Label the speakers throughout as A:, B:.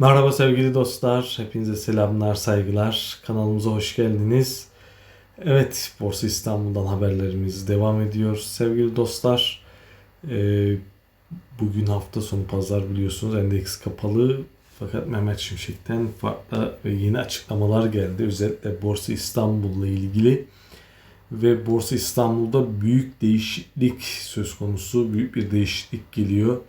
A: Merhaba sevgili dostlar, hepinize selamlar, saygılar. Kanalımıza hoş geldiniz. Evet, Borsa İstanbul'dan haberlerimiz devam ediyor. Sevgili dostlar, e, bugün hafta sonu pazar biliyorsunuz endeks kapalı. Fakat Mehmet Şimşek'ten farklı ve yeni açıklamalar geldi. Özellikle Borsa İstanbul'la ilgili. Ve Borsa İstanbul'da büyük değişiklik söz konusu. Büyük bir değişiklik geliyor.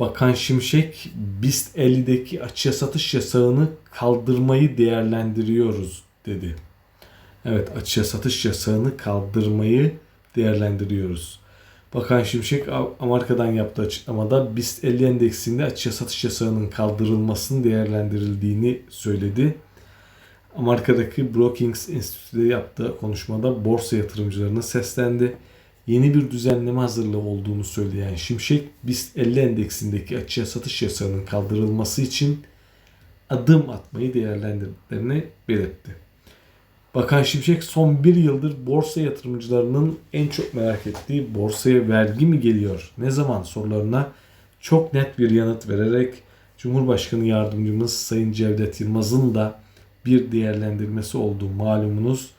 A: Bakan Şimşek BIST 50'deki açığa satış yasağını kaldırmayı değerlendiriyoruz dedi. Evet açığa satış yasağını kaldırmayı değerlendiriyoruz. Bakan Şimşek Amerika'dan yaptığı açıklamada BIST 50 endeksinde açığa satış yasağının kaldırılmasının değerlendirildiğini söyledi. Amerika'daki Brookings Enstitüsü'de yaptığı konuşmada borsa yatırımcılarına seslendi yeni bir düzenleme hazırlığı olduğunu söyleyen Şimşek, BIST 50 endeksindeki açığa satış yasağının kaldırılması için adım atmayı değerlendirdiklerini belirtti. Bakan Şimşek son bir yıldır borsa yatırımcılarının en çok merak ettiği borsaya vergi mi geliyor, ne zaman sorularına çok net bir yanıt vererek Cumhurbaşkanı Yardımcımız Sayın Cevdet Yılmaz'ın da bir değerlendirmesi olduğu malumunuz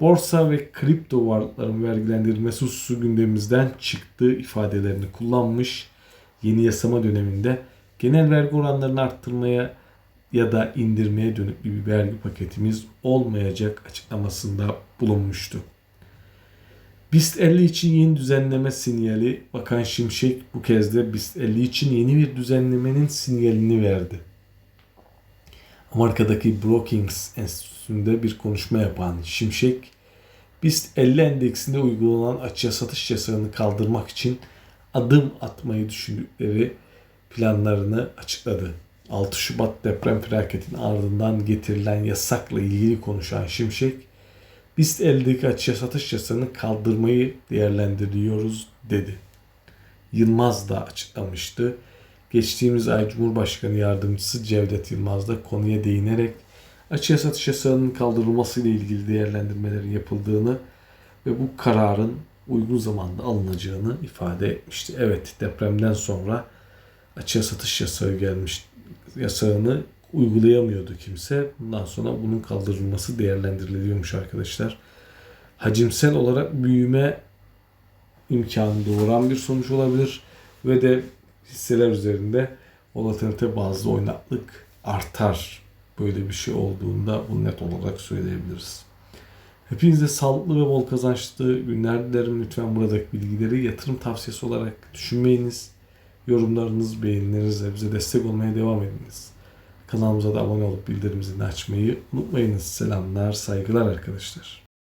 A: borsa ve kripto varlıkların vergilendirilmesi hususu gündemimizden çıktığı ifadelerini kullanmış. Yeni yasama döneminde genel vergi oranlarını arttırmaya ya da indirmeye dönük bir vergi paketimiz olmayacak açıklamasında bulunmuştu. BIST 50 için yeni düzenleme sinyali Bakan Şimşek bu kez de BIST 50 için yeni bir düzenlemenin sinyalini verdi. Amerika'daki Brookings Enstitüsü'nde bir konuşma yapan Şimşek, BIST 50 endeksinde uygulanan açığa satış yasağını kaldırmak için adım atmayı düşündükleri planlarını açıkladı. 6 Şubat deprem felaketinin ardından getirilen yasakla ilgili konuşan Şimşek, BIST 50'deki açığa satış yasağını kaldırmayı değerlendiriyoruz dedi. Yılmaz da açıklamıştı. Geçtiğimiz ay Cumhurbaşkanı Yardımcısı Cevdet Yılmaz da konuya değinerek açığa satış yasağının kaldırılması ile ilgili değerlendirmelerin yapıldığını ve bu kararın uygun zamanda alınacağını ifade etmişti. Evet depremden sonra açığa satış yasağı gelmiş yasağını uygulayamıyordu kimse. Bundan sonra bunun kaldırılması değerlendiriliyormuş arkadaşlar. Hacimsel olarak büyüme imkanı doğuran bir sonuç olabilir ve de hisseler üzerinde volatilite bazlı oynaklık artar. Böyle bir şey olduğunda bunu net olarak söyleyebiliriz. Hepinize sağlıklı ve bol kazançlı günler dilerim. Lütfen buradaki bilgileri yatırım tavsiyesi olarak düşünmeyiniz. Yorumlarınız, beğenilerinizle bize destek olmaya devam ediniz. Kanalımıza da abone olup bildirim açmayı unutmayınız. Selamlar, saygılar arkadaşlar.